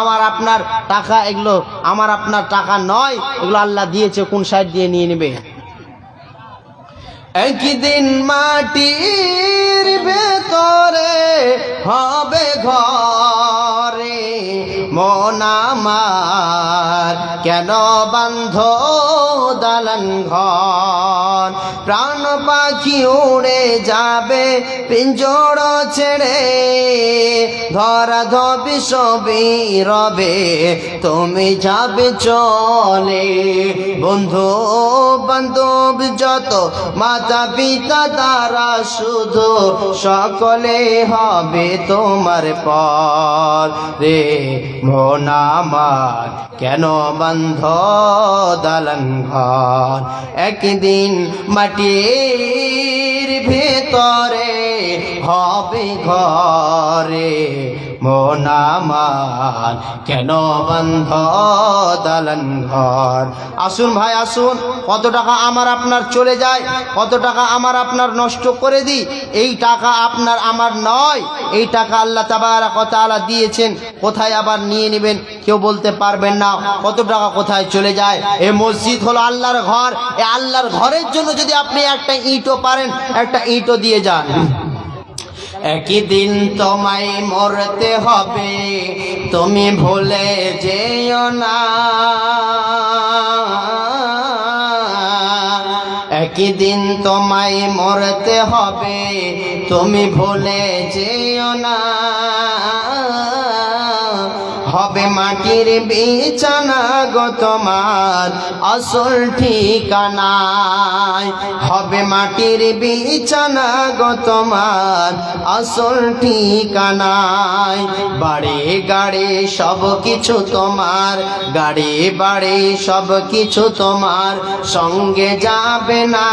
আমার আপনার টাকা এগুলো, আমার আপনার টাকা নয়, এগুলো আল্লাহ দিয়েছে, কোন সাইড দিয়ে নিয়ে নেবে? একদিন মাটির ভেতরে হবে ঘরে। মন আমার, কেন বান্ধ দালান ঘর? প্রাণ পাখি উড়ে যাবে, পিঞ্জর ছেড়ে। ধরা ধবি রবে, তুমি যাবে চলে। বন্ধু বান্ধব যত, মাতা পিতা তারা শুধু সকলে হবে তোমার পর। রে মন কেন বন্ধ দালান ঘর? একদিন মাটির ভেতরে হবে ঘরে মন আমার। কেন বন্ধ দালান ঘর? আসুন ভাই, আসুন। কত টাকা আমার আপনার চলে যায়? কত টাকা আমার আপনার নষ্ট করে দিই? এই টাকা আপনার আমার নয়। এই টাকা আল্লাহ তাবারা কত আলা দিয়েছেন। কোথায় আবার নিয়ে নেবেন? কেউ বলতে পারবেন না। কত টাকা কোথায় চলে যায়? এ মসজিদ হলো আল্লাহর ঘর। এ আল্লাহর ঘরের জন্য যদি আপনি একটা ইঁটও পারেন, একটা ইঁটও দিয়ে যান। একই দিন তোমায় মরতে হবে, তুমি ভুলে যেও না। একই দিন তোমায় মরতে হবে, তুমি ভুলে যেও না। হবে মাটির বিছানা গো তোমার, আসল ঠিকানায়। হবে মাটির বিছানা গো তোমার, আসল ঠিকানায়। বাড়ি, গাড়ি, সব কিছু তোমার, গাড়ি, বাড়ি, সব কিছু তোমার, সঙ্গে যাবে না।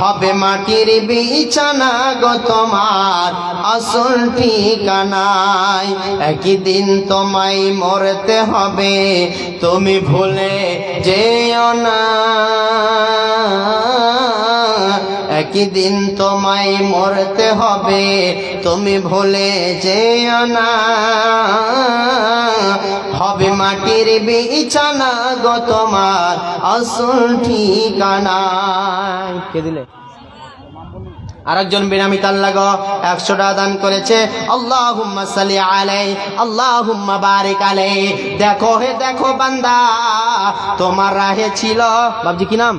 হবে মাটির বিছানা গো তোমার, আসল ঠিকানায় একই দিন তোমায় মরতে হবে, তুমি ভুলে যেও না। একই দিন তোমায় মরতে হবে, তুমি ভুলে যেও না। হবে মাটির বিছানা গো তোমার, আসল ঠিকানা কে দিলে? আরেকজন বিনামি তাল্লাগ একশো টাকা দান করেছে। আল্লাহ হুম্মা সালি আলাই আল্লাহ হুম্মা বারিক আলাই। দেখো হে, দেখো বান্দা, তোমার রাহে ছিল। বাবজি কি নাম?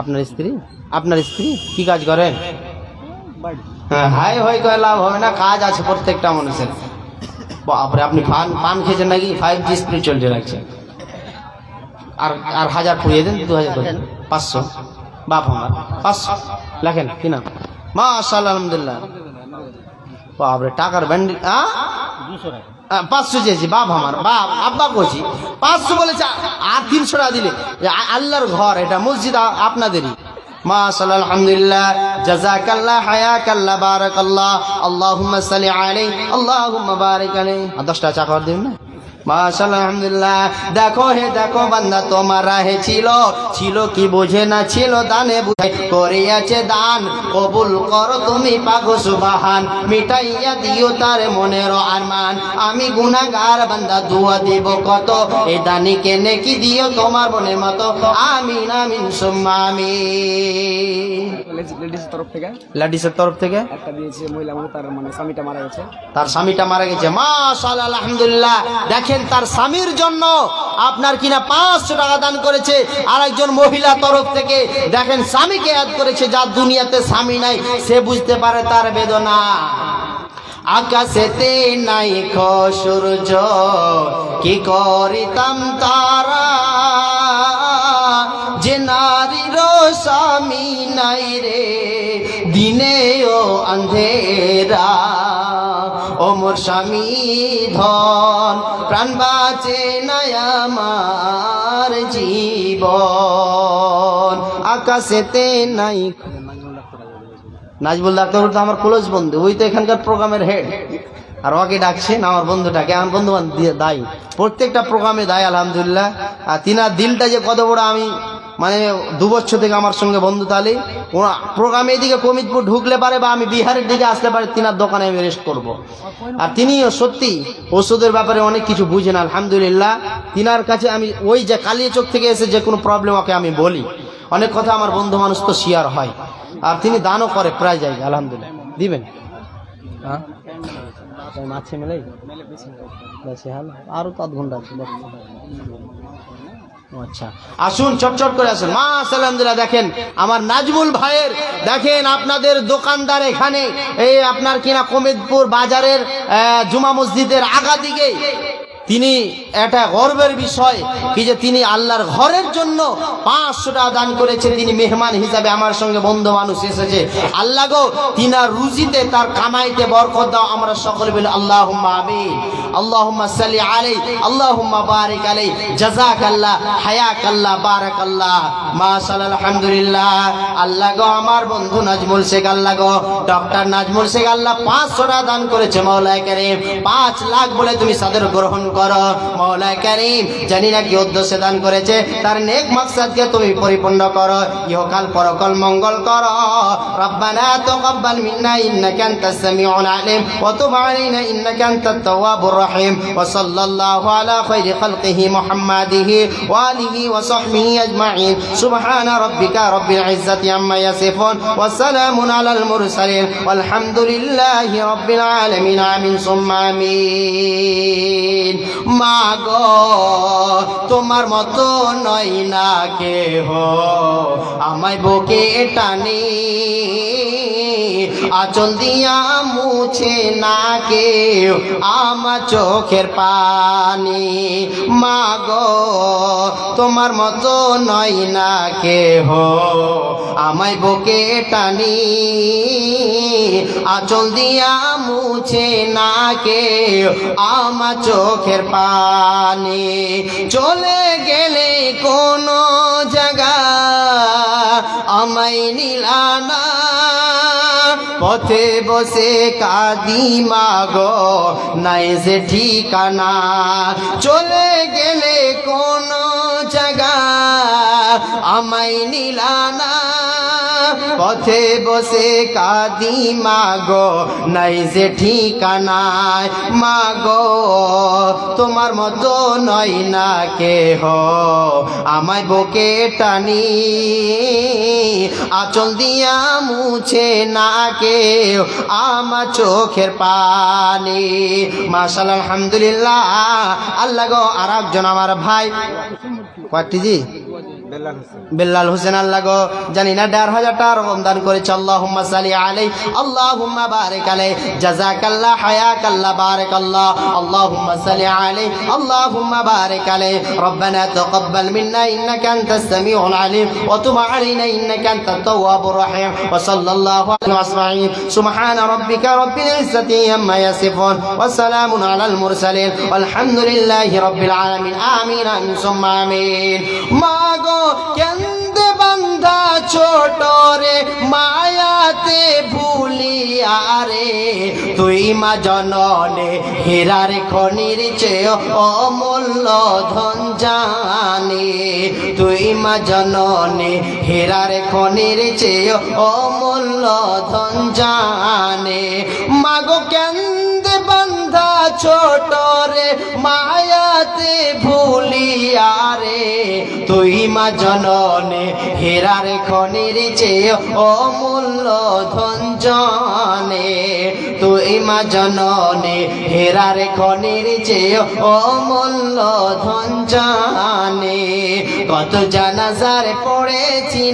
আপনার স্ত্রী? আপনার স্ত্রী? কি কাজ করে? হ্যাঁ হাই, হই করে লাভ হবে না, কাজ আছে প্রত্যেকটা মানুষের। বাপরে, আপনি পান পান খেয়েছেন নাকি? ফাইভ জি স্পিড চলছে লাগছে। আর আর হাজার পুড়িয়ে দেন দু হাজার পাঁচশো। বাপ আমার। লেখেন, কি নাম? মাশাল আলহামদুলিল্লাহ। বাপরে, টাকার ব্যান্ডেল পাঁচশো চেয়েছি, বাপ আমার, বাপ, আব্বা কছি পাঁচশো বলেছে, আর তিনশো টাকা দিলে। আল্লাহর ঘর, এটা মসজিদ আপনাদেরই। মাশাল আলহামদুলিল্লাহ। জাজাকাল্লাহ হায়াকাল্লাহ, বারাকাল্লাহ। আল্লাহুম্মা সাল্লি আলাইহি, আল্লাহুম্মা বারিক আলাইহি। আর দশটা চা খাওয়ার দিন না? আলহামদুলিল্লাহ। দেখো হে দেখো বান্দা তোমার রাহে ছিল ছিল কি বোঝে না ছিল দানে বুঝে। করিয়াছে দান কবুল করো তুমি পাগো সুবাহান। মিটাইয়া দিও তার মনের আরমান। আমি গুনাগার বান্দা দুয়া দিব কত? এ দানিকে নেকি দিও তোমার মনের মতো? আমিন আমিন সুম্মা আমিন। লেডিস তরফ থেকে লাডিসের তরফ থেকে? একটা দিয়েছে মহিলা মানুষ তার মানে স্বামীটা মারা গেছে। তার স্বামীটা মারা গেছে। মাশাআল্লাহ আলহামদুলিল্লাহ। দেখেন তার স্বামীর জন্য আপনার কিনা পাঁচশো টাকা দান করেছে। আর একজন মহিলা তরফ থেকে দেখেন স্বামীকে অ্যাড করেছে যার দুনিয়াতে স্বামী নাই, সে বুঝতে পারে তার বেদনা। আকাশেতে নাই সূর্য, কি করিতাম তারা? যে নারীর স্বামী নাই রে দিনে ও আন্ধেরা ও মোর স্বামী ধন, প্রাণ বাঁচে নাই আমার জীবন। আকাশেতে নাই নাজবুল ডাক্তার তো আমার ক্লোজ বন্ধু, ওই তো এখানকার প্রোগ্রামের হেড আর ওকে ডাকছেন আমার বন্ধুটাকে, আমার বন্ধু দায়ী। প্রত্যেকটা প্রোগ্রামে দায়, আলহামদুলিল্লাহ। আর তিনার দিলটা যে কত বড়, আমি মানে দু বছর থেকে আমার সঙ্গে বন্ধু তালি, ওরা প্রোগ্রামে এদিকে কমিতপুর ঢুকলে পারে বা আমি বিহারের দিকে আসলে পারে, তিনার দোকানে আমি রেস্ট করব। আর তিনিও সত্যি ওষুধের ব্যাপারে অনেক কিছু বুঝেন, আলহামদুলিল্লাহ। তিনার কাছে আমি ওই যে কালিয়া চোখ থেকে এসে যে কোনো প্রবলেম ওকে আমি বলি। অনেক কথা আমার বন্ধু মানুষ তো শেয়ার হয়। আর তিনি দানও করে প্রায় জায়গায়, আলহামদুলিল্লাহ। দিবেন? হ্যাঁ? আরও তো আধ ঘণ্টা আছে আচ্ছা। আসুন, চটচট করে আসুন। মা, আলহামদুলিল্লাহ, দেখেন, আমার নাজমুল ভাইয়ের, দেখেন, আপনাদের দোকানদার এখানে, এই আপনার কিনা কমিদপুর বাজারের জুমা মসজিদের আগা দিকে তিনি একটা গর্বের বিষয় কি যে তিনি আল্লাহর ঘরের জন্য পাঁচশো টাকা দান করেছে, তিনি মেহমান হিসাবে আমার সঙ্গে বন্ধু মানুষ এসেছে। আল্লাহ গো, তিনার রুজিতে তার কামাইতে বরকত দাও, আমরা সকলে বলি আল্লাহ আমিন আল্লাহ সাল্লি আলাই আল্লাহ বারিক আলাই জাজাক আল্লাহ হায়াক আল্লাহ বারাক আল্লাহ মাশাআল্লাহ, আলহামদুলিল্লাহ। আল্লাহ গো, আমার বন্ধু নাজমুল শেখ আল্লাহ গো, ডক্টর নাজমুল শেখ আল্লাহ পাঁচশো টাকা দান করেছে, মৌলায় করিম। পাঁচ লাখ বলে তুমি সাদের গ্রহণ করো। মৌলায় করিম, জানি না কি দান করেছে, তার নেক মাকসাদকে তুমি পরিপূর্ণ করো। ইহকাল পরকাল মঙ্গল করো। রব্বানা তাকাব্বাল মিন্না ইন্নাকা আনতাস সামিউল আলিম, ওয়া তুব আলাইনা ইন্নাকা আনতাত তাওয়াবুর রহিম। ওয়া সাল্লাল্লাহু আলা খাইরি খালকিহি মুহাম্মাদিহি ওয়া আলিহি সাহবিহি আজমাইন। সুবহানা রাব্বিকা রাব্বিল ইজ্জাতি আম্মা ইয়াসিফুন, ওয়া সালামুন আলাল মুরসালিন। alamin আমিন, সুম্মা আমিন। মাগো, তোমার মতো নয় না কেহ। আমায় বুকে টানে, আচল দিয়া মুছে না কেউ আমার চোখের পানি, মাগো, তোমার মতো নয় না কেহ। আমায় বকে টানি, আচল দিয়া মুছে না কেউ আমার চোখের পানি চলে গেলে কোনো জায়গা আমায় নিলানা পথে বসে কাদি মাগো, নাই সে ঠিকানা। চলে গেলে কোন জায়গা আমায় নিলানা পথে বসে কাদি মাগো, নাই যে ঠিকানায় মাগো। তোমার মতো নয় না কেহ, আমায় বুকে টানি। আচল দিয়া মুছে না কেউ আমার চোখের পানি। মাশাল আলহামদুলিল্লাহ। আল্লাহ গো, আর একজন আমার ভাই। কয়েকটি জি? বেল্লাল হোসেন আল্লাহ গো জানি না দেড় হাজার টাকা রকম দান করেছে আল্লাহুম্মা সালি আলাই আল্লাহুম্মা বারিক আলাই জাযাকাল্লাহ হায়াকাল্লাহ বারিক আল্লাহ আল্লাহুম্মা সালি আলাই আল্লাহুম্মা বারিক আলাই ربنا تقبل منا انك انت السميع العليم وتب علينا انك انت التواب الرحيم وصلى الله عليه اجمعين سبحان ربك رب العزه عما يصفون وسلام على المرسلين والحمد لله رب العالمين امين ثم امين মাগো কেন্দে বান্ধা ছোট রে মায়াতে ভুলিয়া রে। তুই মা জননে হীরার খনির চেয়ে অমূল্য ধন জানে। তুই মা জননে হীরার খনির চেয়ে অমূল্য ধন জানে। মাগো কেন্দে বান্ধা ছোট রে মায়াতে ভুলিয়া রে, তুই মা জননে হেরার খনির চেয়ে অমূল্য ধন জানে। তুই মা জননে হেরার খনির চেয়ে অমূল্য ধন জানে। কত জানাজার পড়েছি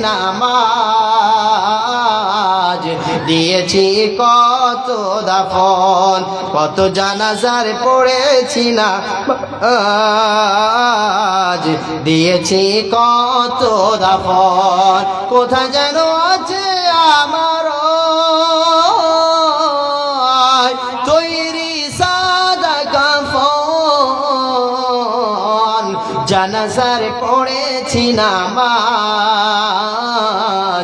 নামাজ দিয়েছি কত দাফন, কত জানাজার পড়েছি না। আজ দিয়েছি কত দাফন, কোথায় যেন আছে আমার তৈরি সাদা কাফন, জানাজার পড়েছি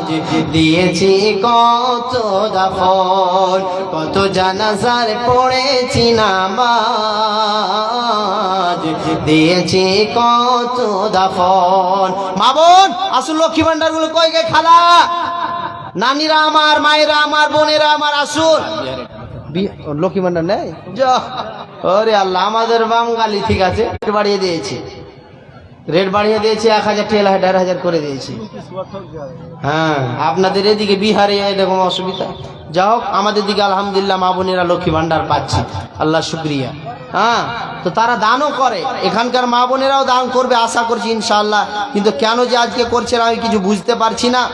নামাজ দিয়েছি কত দাফন, কত জানাজার পড়েছি নামাজ। দিয়েছি কত দাফন। মা বোন, আসুন লক্ষ্মী ভান্ডারগুলো গে খালা? নানিরা আমার, মায়েরা আমার, বোনেরা আমার, আসুন। লক্ষ্মী ভান্ডার নেই? ওরে আল্লাহ, আমাদের বাঙালি ঠিক আছে, বাড়িয়ে দিয়েছি। রেট বাড়িয়ে দিয়েছে এক হাজার ঠেলা দেড় হাজার করে দিয়েছে। হ্যাঁ। আপনাদের এদিকে বিহারে এরকম অসুবিধা। যা হোক, আমাদের দিকে আলহামদুলিল্লাহ মা বোনেরা লক্ষ্মী ভাণ্ডার পাচ্ছি। আল্লাহ শুক্রিয়া। হ্যাঁ তো তারা দানও করে। এখানকার মা বোনেরাও দান করবে, আশা করছি ইনশাল্লাহ কিন্তু কেন যে আজকে করছেন আমি কিছু বুঝতে পারছি না।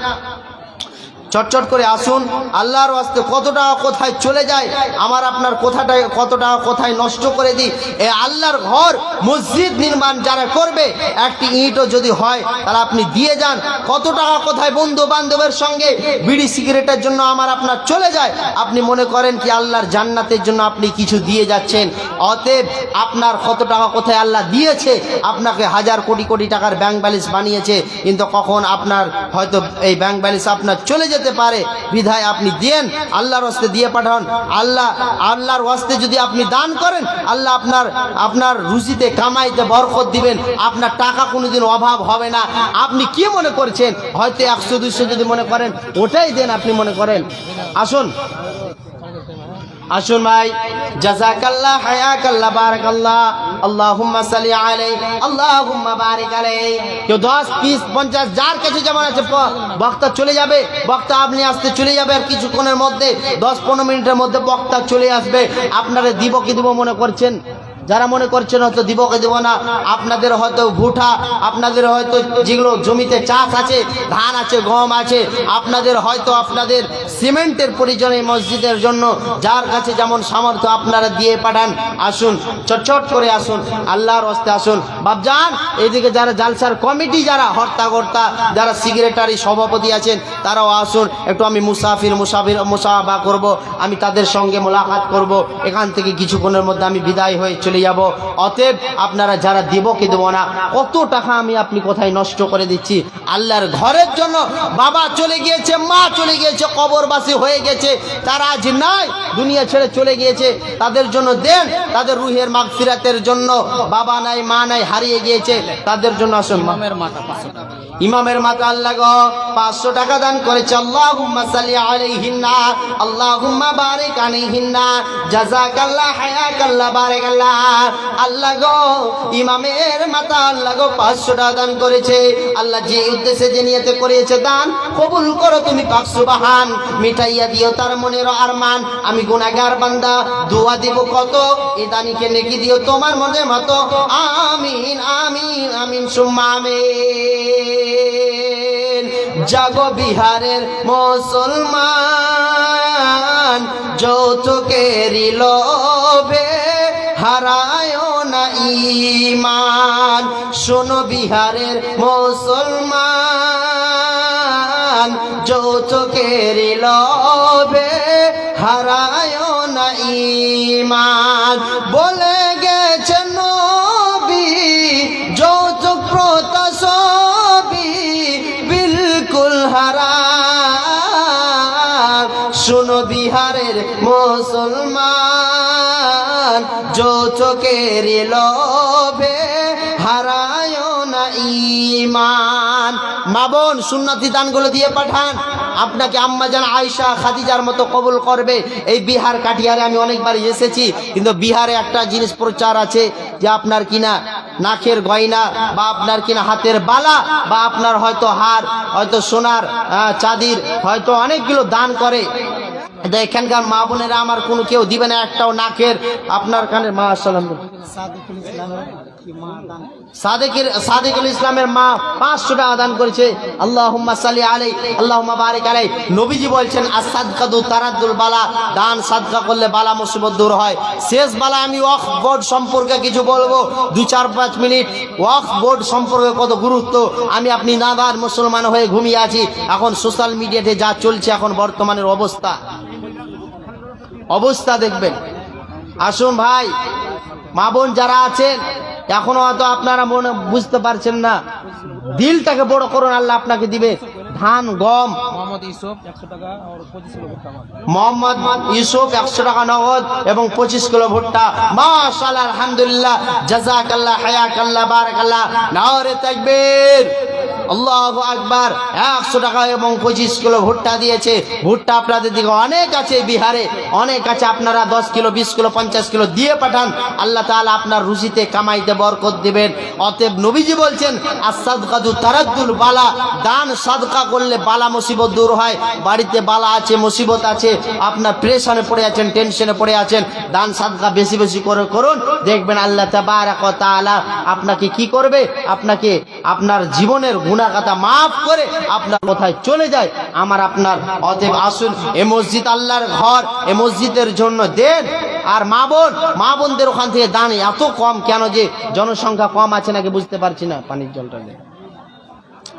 চটচট করে আসুন। আল্লাহর ওয়াস্তে কত টাকা কোথায় চলে যায়, আমার আপনার কোথাটা কত টাকা কোথায় নষ্ট করে দিই। এ আল্লাহর ঘর, মসজিদ নির্মাণ যারা করবে, একটি ইঁটও যদি হয়, তাহলে আপনি দিয়ে যান। কত টাকা কোথায় বন্ধু বান্ধবের সঙ্গে, বিড়ি সিগারেটের জন্য আমার আপনার চলে যায়। আপনি মনে করেন কি আল্লাহর জান্নাতের জন্য আপনি কিছু দিয়ে যাচ্ছেন? অতএব আপনার কত টাকা কোথায় আল্লাহ দিয়েছে, আপনাকে হাজার কোটি কোটি টাকার ব্যাংক ব্যালেন্স বানিয়েছে, কিন্তু কখন আপনার হয়তো এই ব্যাংক ব্যালেন্স আপনার চলে যেতে পারে। বিধায় আপনি দিয়েন, আল্লাহর হস্তে দিয়ে পাঠান। আল্লাহ, আল্লাহর হস্তে যদি আপনি দান করেন, আল্লাহ আপনার আপনার রুচিতে কামাইতে বরকত দিবেন। আপনার টাকা কোনোদিন অভাব হবে না। আপনি কি মনে করছেন? হয়তো একশো দুশো যদি মনে করেন, ওটাই দেন আপনি মনে করেন। আসুন। আসুন ভাই। জাজাকাল্লাহ হায়াকাল্লাহ, বারাকাল্লাহ। আল্লাহুম্মা সাল্লি আলাই আল্লাহুম্মা বারিক আলাই কেউ 10 20 50 যার কাছে যেমন আছে বক্তা চলে যাবে। বক্তা আপনি আসতে চলে যাবে আর কিছুক্ষণের মধ্যে 10 15 মিনিটের মধ্যে বক্তা চলে আসবে। আপনারা দিব কি দিব মনে করছেন? যারা মনে করছেন হয়তো দিব কি দিব না, আপনাদের হয়তো ভুঠা আপনাদের হয়তো যেগুলো জমিতে চাষ আছে, ধান আছে, গম আছে, আপনাদের হয়তো আপনাদের সিমেন্টের প্রয়োজন এই মসজিদের জন্য। যার কাছে যেমন সামর্থ্য আপনারা দিয়ে পাঠান, আসুন, চটচট করে আসুন, আল্লাহর হস্তে আসুন। বাবজান এইদিকে যারা জালসার কমিটি, যারা হর্তা কর্তা যারা সিগারেটারি সভাপতি আছেন, তারাও আসুন। একটু আমি মুসাফির মুসাফির, মুসাফা করব, আমি তাদের সঙ্গে মোলাকাত করব। এখান থেকে কিছুক্ষণের মধ্যে আমি বিদায় হয়ে চলে যাব। অতএব আপনারা যারা দেব কি দেবো না কত টাকা আমি আপনি কোথায় নষ্ট করে দিচ্ছি? আল্লাহর ঘরের জন্য বাবা চলে গিয়েছে মা চলে গিয়েছে কবরবাসী হয়ে গেছে। তারা আজ নাই দুনিয়া ছেড়ে চলে গিয়েছে। তাদের জন্য দেন তাদের রুহের মাগফিরাতের জন্য বাবা নাই মা নাই হারিয়ে গিয়েছে। তাদের জন্য আসুন মা। ইমামের মাথা আল্লাহ গো পাঁচশো টাকা দান করেছে। আল্লাহ আলাইহিন্না আল্লাহুম্মা বারিক আলাইহিন্না জাযাকাল্লাহ হায়াকাল্লাহ বারাকাল্লাহ। আল্লাহ গো, ইমামের মাথা আল্লাহ গো পাঁচশো টাকা দান করেছে। আল্লাহ যে উদ্দেশ্যে যে নিয়তে করিয়েছে দান, কবুল করো তুমি পাক সুবহান। মিটাইয়া দিও তার মনের আরমান। আমি গুনাহগার বান্দা, দোয়া দিব কত? এ দানিকে নেকি দিও তোমার মনের মতো। আমিন আমিন আমিন, সুম্মা, আমিন। জাগো বিহারের মুসলমান, যৌতুকেরই লোভে হারায় না ইমান শোনো বিহারের মুসলমান যৌতুকেরই লবে হারায় না ইমান বলে গেছেন নবী, যৌতুক প্রতা সবি বিলকুল হারা শুনো বিহারের মুসলমান যৌতুকের লোভে হারায় না ইমান মা বোন, সুন্নতি দানগুলো দিয়ে পাঠান। আপনাকে আম্মা জান আয়সা খাদিজার মতো কবুল করবে। এই বিহার কাটিয়ারে আমি অনেকবার এসেছি, কিন্তু বিহারে একটা জিনিস প্রচার আছে যে আপনার কিনা নাকের গয়না, বা আপনার কিনা হাতের বালা, বা আপনার হয়তো হার, হয়তো সোনার চাঁদির, হয়তো অনেকগুলো দান করে। এখানকার মা বোনেরা আমার কোনো কেউ দিবে না একটাও নাকের আপনার কানের মা আসসালাম সাদেকের সাদেকুল ইসলামের মা পাঁচশো টাকা দান করেছে। আল্লাহ সাল্লি আলাই আল্লাহ বারিক আলাই নবীজি বলছেন তারাদ্দুল বালা। দান সাদকা করলে বালা মুসিবত দূর হয়। শেষ বালা আমি ওয়াক বোর্ড সম্পর্কে কিছু বলব। দু চার পাঁচ মিনিট। ওয়াক বোর্ড সম্পর্কে কত গুরুত্ব? আমি আপনি নাদার মুসলমান হয়ে ঘুমিয়ে আছি। এখন সোশ্যাল মিডিয়াতে যা চলছে এখন বর্তমানের অবস্থা। অবস্থা দেখবেন। আসুন ভাই, মা বোন যারা আছেন, এখনও হয়তো আপনারা মনে বুঝতে পারছেন না। দিলটাকে বড় করুন, আল্লাহ আপনাকে দিবে। ধান গম। মোহাম্মদ ইউসুফ একশো টাকা মোহাম্মদ ইউসুফ একশো নগদ এবং পঁচিশ কিলো ভুট্টা। মাশাল্লাহ আলহামদুলিল্লাহ জাজাকাল্লাহ হায়াকাল্লাহ বারাকাল্লাহ। নাওরে তাকবীর। আল্লাহু আকবার একশো টাকা এবং পঁচিশ কিলো ভুট্টা দিয়েছে। ভুট্টা আপনাদের দিকে অনেক আছে বিহারে। অনেক আছে আপনারা দশ কিলো বিশ কিলো পঞ্চাশ কিলো দিয়ে পাঠান। আল্লাহ তাআলা আপনার রুজিতে কামাইতে বরকত দিবেন। অতএব নবীজি বলছেন আসাদকাদু তারাদ্দুল বালা দান সাদকা করলে বালা মুসিবত দূর হয়। বাড়িতে বালা আছে, মুসিবত আছে, আপনার প্রেশনে পড়ে আছেন টেনশনে পড়ে আছেন, দান সাদকা বেশি বেশি করে করুন। দেখবেন আল্লাহ তাআলা আপনাকে কি করবে? আপনাকে আপনার জীবনের গুণাগাতা মাফ করে আপনার কোথায় চলে যায়। আমার আপনার অতএব আসুন, এ মসজিদ আল্লাহর ঘর, এ মসজিদের জন্য দেন। আর মা বোন, মা বোনদের ওখান থেকে দান এত কম কেন যে জনসংখ্যা কম আছে নাকি বুঝতে পারছি না। পানির জলটা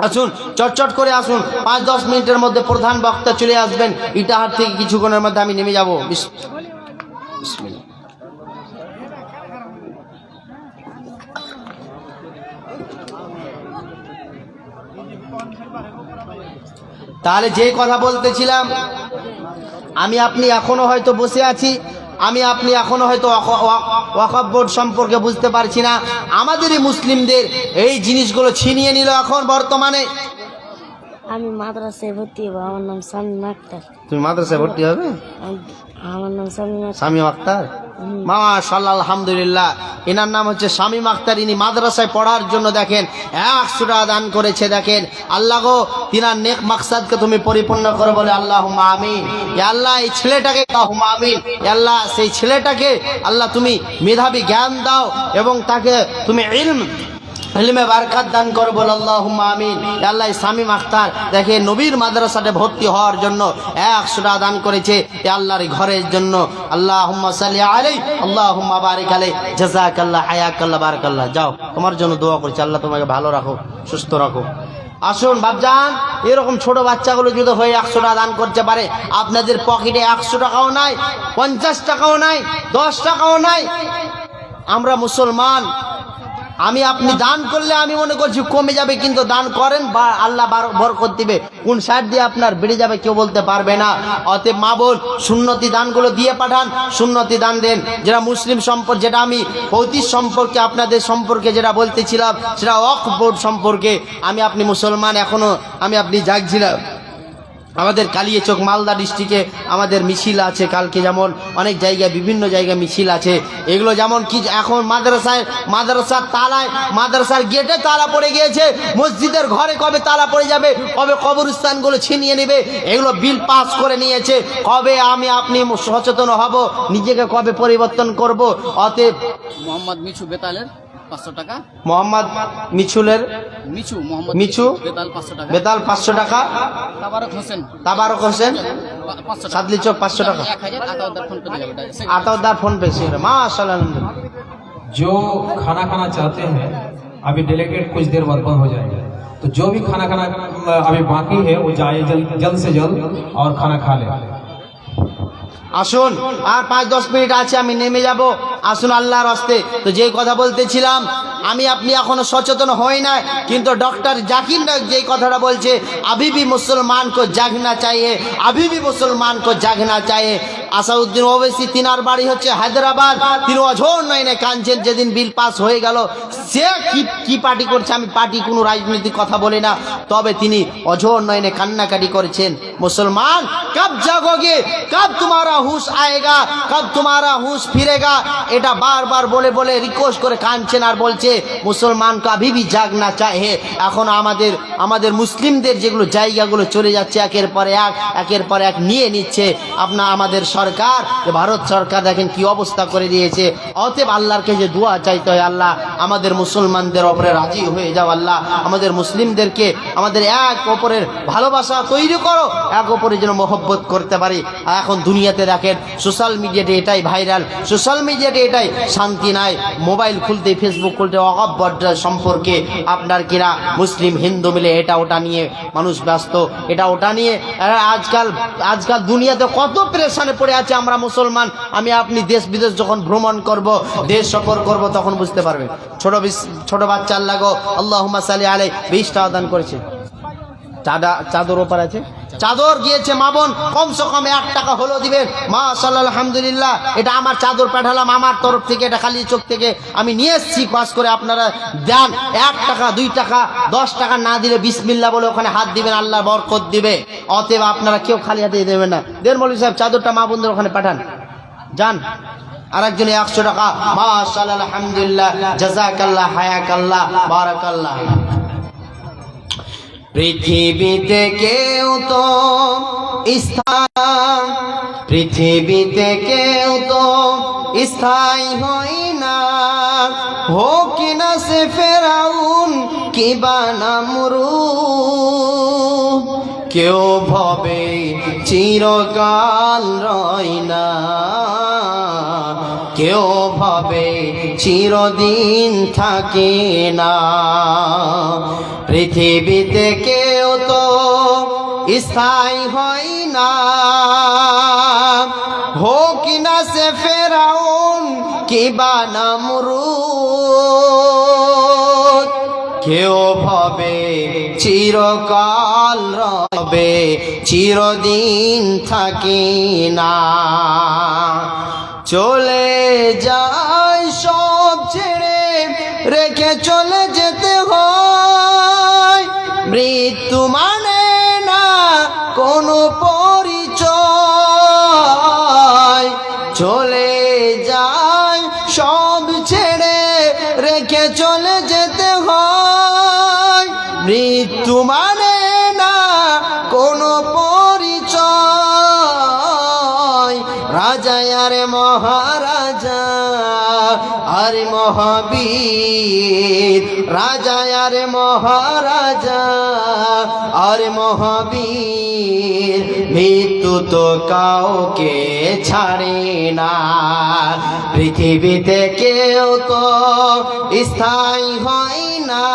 আসুন, চটচট করে আসুন। পাঁচ, দশ মিনিটের মধ্যে প্রধান বক্তা চলে আসবেন। ইটাহার থেকে কিছুক্ষণের মধ্যে আমি নেমে যাব। তাহলে যে কথা বলতেছিলাম, আমি আপনি এখনও হয়তো বসে আছি। আমি আপনি এখনও হয়তো ওয়াক- ওয়াক- ওয়াকফ বোর্ড সম্পর্কে বুঝতে পারছি না। আমাদেরই মুসলিমদের এই জিনিসগুলো ছিনিয়ে নিল এখন বর্তমানে। আমি মাদ্রাসায় ভর্তি হব আমার নাম সামিম আক্তার। তুমি মাদ্রাসায় ভর্তি হবে? আমার নাম শামীম আক্তার। আলহামদুলিল্লাহ। এনার নাম হচ্ছে শামীম আক্তার। ইনি মাদ্রাসায় পড়ার জন্য দেখেন একশো টাকা দান করেছে দেখেন। আল্লাহ গো তিনার নেক মাকসাদকে তুমি পরিপূর্ণ করে বলে আল্লাহ আমিন। আল্লাহ এই ছেলেটাকে আমিন। আল্লাহ সেই ছেলেটাকে আল্লাহ তুমি মেধাবী জ্ঞান দাও এবং তাকে তুমি ইলম ইলমে বারকাত দান করো বল আল্লাহ আমিন। আল্লাহ সামিম আখতার দেখে নবীর মাদ্রাসাতে ভর্তি হওয়ার জন্য একশো টাকা দান করেছে। আল্লাহর ঘরের জন্য আল্লাহ সাল্লি আলাই আল্লাহ বারিক আলাই আল্লাহ বারাক আল্লাহ যাও, তোমার জন্য দোয়া করছি, আল্লাহ তোমাকে ভালো রাখো সুস্থ রাখো আসুন বাবজান এরকম ছোট বাচ্চাগুলো যদি হয়ে একশো টাকা দান করতে পারে, আপনাদের পকেটে একশো টাকাও নাই, পঞ্চাশ টাকাও নাই, দশ টাকাও নাই। আমরা মুসলমান আমি আপনি দান করলে আমি মনে করছি কমে যাবে, কিন্তু দান করেন, বা আল্লাহ বার- বরকত দিবে। কোন সাইড দিয়ে আপনার বেড়ে যাবে কেউ বলতে পারবে না। অতএব মা বোন, সুন্নতি দানগুলো দিয়ে পাঠান, সুন্নতি দান দেন। যেটা মুসলিম সম্পর্ক, যেটা আমি পৌতিস সম্পর্কে আপনাদের সম্পর্কে যেটা বলতেছিলাম, সেটা অক বোর্ড সম্পর্কে আমি আপনি মুসলমান এখনও, আমি আপনি জাগছিলাম। আমাদের কালিয়াচক মালদা ডিস্ট্রিক্টে আমাদের মিছিল আছে কালকে যেমন অনেক জায়গায়, বিভিন্ন জায়গায় মিছিল আছে। এগুলো যেমন কি এখন মাদ্রাসায়, মাদ্রাসার তালায়, মাদ্রাসার গেটে তালা পড়ে গিয়েছে, মসজিদের ঘরে কবে তালা পড়ে যাবে, কবে কবরস্থানগুলো ছিনিয়ে নেবে, এগুলো বিল পাস করে নিয়েছে। কবে আমি আপনি সচেতন হব, নিজেকে কবে পরিবর্তন করব? অতএব মোহাম্মদ মিছু বেতালের পাঁচশো টাকা মোহাম্মদ মিছুলের মিছু মোহাম্মদ মিছু বেতাল পাঁচশো টাকা বেতাল পাঁচশো টাকা তাবারক হোসেন তাবারক হোসেন পা- পাঁচশো টাকা সাদলি চক পাঁচশো টাকা এক হাজার আতাউদ্দার ফোন পে দিয়ে যাবে এটা। আতাউদ্দার ফোন পে মাশাআল্লাহ আলহামদুলিল্লাহ जो खाना खाना चाहते हैं अभी डेलीगेट कुछ देर बाद बंद हो जाएगा तो जो भी खाना खाना अभी बाकी है वो जाए जल्द जल्द से जल्द और खाना खा ले আসুন, আর পাঁচ, দশ মিনিট আছে, আমি নেমে যাব। আসুন আল্লাহর হস্তে। তো যে কথা বলতেছিলাম, আমি আপনি এখনও সচেতন হই না কিন্তু ডক্টর জাকির নায়ক যেই কথাটা বলছে আবিবি মুসলমান কো জাগনা চাইয়ে আবিবি মুসলমান কো জাগনা চাইয়ে আসাউদ্দিন ওবেসি, তিনার বাড়ি হচ্ছে হায়দ্রাবাদ। তিনি অঝোর নয়নে কাঁদছেন, যেদিন বিল পাস হয়ে গেল, সে কি কি পার্টি করছে আমি পার্টি কোনো রাজনৈতিক কথা বলি না। তবে তিনি অঝোর নয়নে কান্নাকাটি করেছেন, মুসলমান কব জাগোগে কব তোমারা হুশ আয়েগা কব তোমারা হুশ ফিরেগা। এটা বারবার বলে বলে রিকোয়েস্ট করে কাঁদছেন আর বলছে, মুসলমান কাভি ভি জাগনা চাহে, এখন আমাদের আমাদের মুসলিমদের যেগুলো জায়গাগুলো চলে যাচ্ছে, একের পর এক, একের পর এক নিয়ে নিচ্ছে আপনার আমাদের সরকার ভারত সরকার দেখেন কি অবস্থা করে দিয়েছে। অতএব আল্লাহরকে যে দোয়া চাইতে হয় আল্লাহ, আমাদের মুসলমানদের ওপরে রাজি হয়ে যাও আল্লাহ। আমাদের মুসলিমদেরকে আমাদের এক অপরের ভালোবাসা তৈরি করো, এক অপরের যেন মহব্বত করতে পারি। এখন দুনিয়াতে দেখেন সোশ্যাল মিডিয়াতে এটাই ভাইরাল সোশ্যাল মিডিয়াতে এটাই শান্তি নাই। মোবাইল খুলতে ফেসবুক খুলতে অকব্বর সম্পর্কে আপনার কিনা মুসলিম, হিন্দু মিলে এটা ওটা নিয়ে মানুষ ব্যস্ত, এটা ওটা নিয়ে। আজকাল আজকাল দুনিয়াতে কত প্রেশানে পড়ে আছে, আমরা মুসলমান, আমি আপনি দেশ বিদেশ যখন ভ্রমণ করব, দেশ সফর করব, তখন বুঝতে পারবে। ছোট ছোট বাচ্চা আল্লাহ আল্লাহ সালি আলাই বিষটা আদান করেছে। চাদা, চাদর ওপার আছে। চাদর গিয়েছে মা বোন, কমসে কম এক টাকা হলো দিবেন। মা সাল্লাহ আলহামদুলিল্লাহ, এটা আমার চাদর পাঠালাম আমার তরফ থেকে, এটা খালি চোখ থেকে। আমি নিয়ে এসেছি, পাস করে আপনারা দেন। এক টাকা, দুই টাকা, দশ টাকা না দিলে বিসমিল্লা বলে ওখানে হাত দিবেন আল্লাহ বরকত দিবে। অতএব আপনারা কেউ খালি হাতে দেবেন না। দেন মৌলী সাহেব, চাদরটা মা বোনদের ওখানে পাঠান। যান। আর একজনে একশো টাকা। মা মাশাআল্লাহ, আলহামদুলিল্লাহ জাজাকাল্লাহ হায়াকাল্লাহ, বারাকাল্লাহ। পৃথিবীতে কেউ তো স্থান পৃথিবীতে কেউ তো স্থায়ী হই না। হোক না সে ফেরাউন কিবা নামরু, কেউ ভবে চিরকাল রয় না। কেউ ভাবে চিরদিন থাকে না। পৃথিবীতে কেউ তো স্থায়ী হয় না। হোক না সে ফেরাউন কিবা নামরুদ। কেউ ভাবে চিরকাল রবে, চিরদিন থাকি না। চলে যায় সব ছেড়ে রেখে চলে যেতে হয়। রাজা আরে মহারাজা আরে মহাবীর। রাজা আরে মহারাজা আরে মহাবীর। মৃত্যু তো কাউকে ছাড়ে না। পৃথিবীতে কেউ তো স্থায়ী হয় না।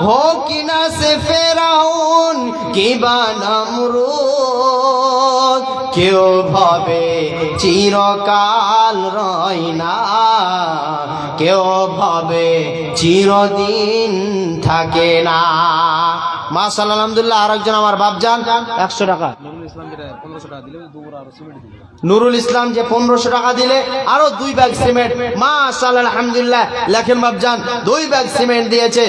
হোক না সে ফেরাউন কিবা নামরুদ কেউ ভাবে চিরকাল রয় না। কেউ ভাবে চিরদিন থাকে না। মাশাল আলহামদুলিল্লাহ আরেকজন আমার বাপজান একশো টাকা। নুরুল ইসলাম যে পনেরোশো টাকা দিলে আরও দুই ব্যাগ সিমেন্ট মাশাল আলহামদুলিল্লাহ লেখেন বাপজান দুই ব্যাগ সিমেন্ট দিয়েছে।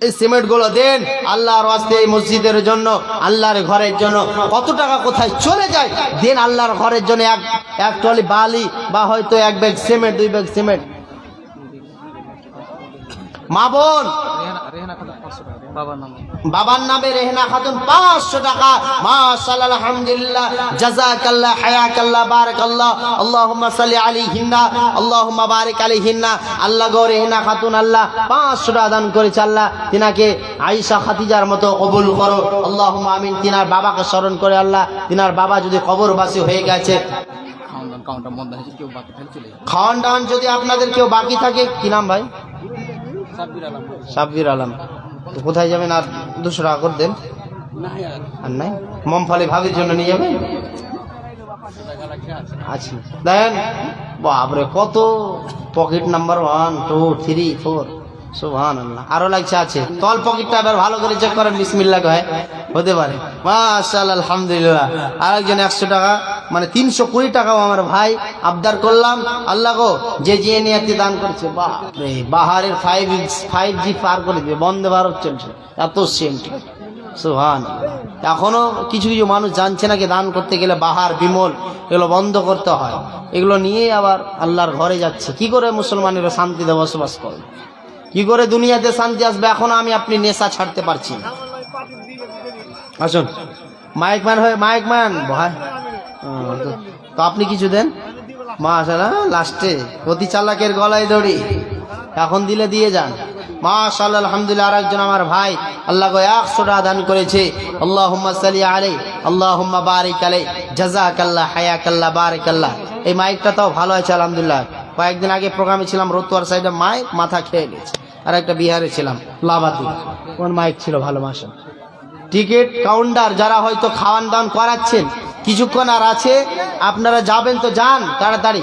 এই সিমেন্টগুলো দেন, আল্লাহর আসতে এই মসজিদের জন্য, আল্লাহর ঘরের জন্য। কত টাকা কোথায়? চলে যায়। দেন আল্লাহর ঘরের জন্য এক এক টলি বালি বা হয়তো এক ব্যাগ সিমেন্ট, দুই ব্যাগ সিমেন্ট। মা বোন। বাবার নামে। রেহনা খাতুন পাঁচশো টাকা। মাশাল আলহামদুলিল্লাহ। জাজাকাল্লাহ হায়াকাল্লাহ বারাকাল্লাহ। আল্লাহুম্মা সাল্লি আলাইহিন্না আল্লাহুম্মা বারিক আলাইহিন্না। আল্লাহ গো রেহনা খাতুন আল্লাহ পাঁচশো টাকা দান করেছে আল্লাহ। তিনাকে আয়েশা খাতিজার মতো কবুল করো। আল্লাহুম্মা আমিন। তিনার বাবাকে স্মরণ করে আল্লাহ। তিনার বাবা যদি কবরবাসী হয়ে গেছে। খাওয়ান দাওয়ান যদি আপনাদের কেউ বাকি থাকে কি নাম ভাই? সাব্বির আলম। তো কোথায় যাবেন আর দুশো টাকা করে দেন? আর। নাই? মমফালি ভাবির জন্য নিয়ে যাবেন? আচ্ছা। দেখেন বাপরে কত? Pocket number one two three four. সুহান আল্লাহ আরও লাগছে আছে। তল পকেটটা এবার ভালো করে চেক করেন। বিসমিল্লা কয়। হতে পারে। মাশাল আলহামদুলিল্লাহ। আরেকজন একশো টাকা মানে তিনশো কুড়ি টাকাও আমার ভাই আবদার করলাম। আল্লাহ গো, যে যে নিয়ে দান করছে বাহারের ফাইভ ফাইভ জি পার করে দিবে, বন্দে ভারত চলছে। এত সেন্ট সুহান এখনও কিছু কিছু মানুষ জানছে নাকি দান করতে গেলে বাহার, বিমল, এগুলো বন্ধ করতে হয়। এগুলো নিয়ে আবার আল্লাহর ঘরে যাচ্ছে। কি করে মুসলমানেরা শান্তিতে বসবাস করে? কি করে দুনিয়াতে শান্তি আসবে? এখনও আমি আপনি নেশা ছাড়তে পারছি না। আসুন। মাইক ম্যান হয়ে, মাইক ম্যান। ভাই তো- আপনি কিছু দেন? মা না লাস্টে। অতি চালাকের গলায় দড়ি। এখন দিলে দিয়ে যান। মাশাল আলহামদুলিল্লাহ আর একজন আমার ভাই। আল্লাহ গো একশো টাকা দান করেছে। আল্লাহ সালি আলাই আল্লাহ বারিক আলাই জাজাকাল্লাহ হায়াকাল্লাহ, বারিকাল্লাহ। এই মাইকটা তাও ভালো আছে আলহামদুলিল্লাহ। কয়েকদিন আগে প্রোগ্রামে ছিলাম, রতুয়ার সাইডে মাইক মাথা খেয়ে গেছে। আর একটা বিহারে ছিলাম লাভাতি কোন মাইক ছিল ভালো মাসা টিকিট কাউন্টার যারা হয়তো খাওয়ান দাওয়ান করাচ্ছেন, কিছুক্ষণ আর আছে, আপনারা যাবেন তো যান, তাড়াতাড়ি।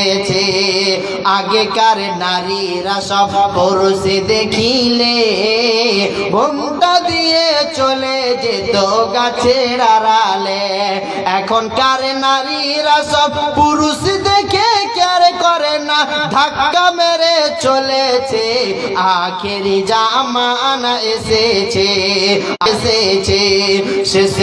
এসেছে আগেকার নারীরা সব পুরুষে দেখিলে। ঘুমটা দিয়ে চলে যেত গাছের আড়ালে। এখনকার নারীরা সব পুরুষ দেখে কেয়ার করে না। ধাক্কা মেরে চলেছে। আখেরি জামানা এসেছে এসেছে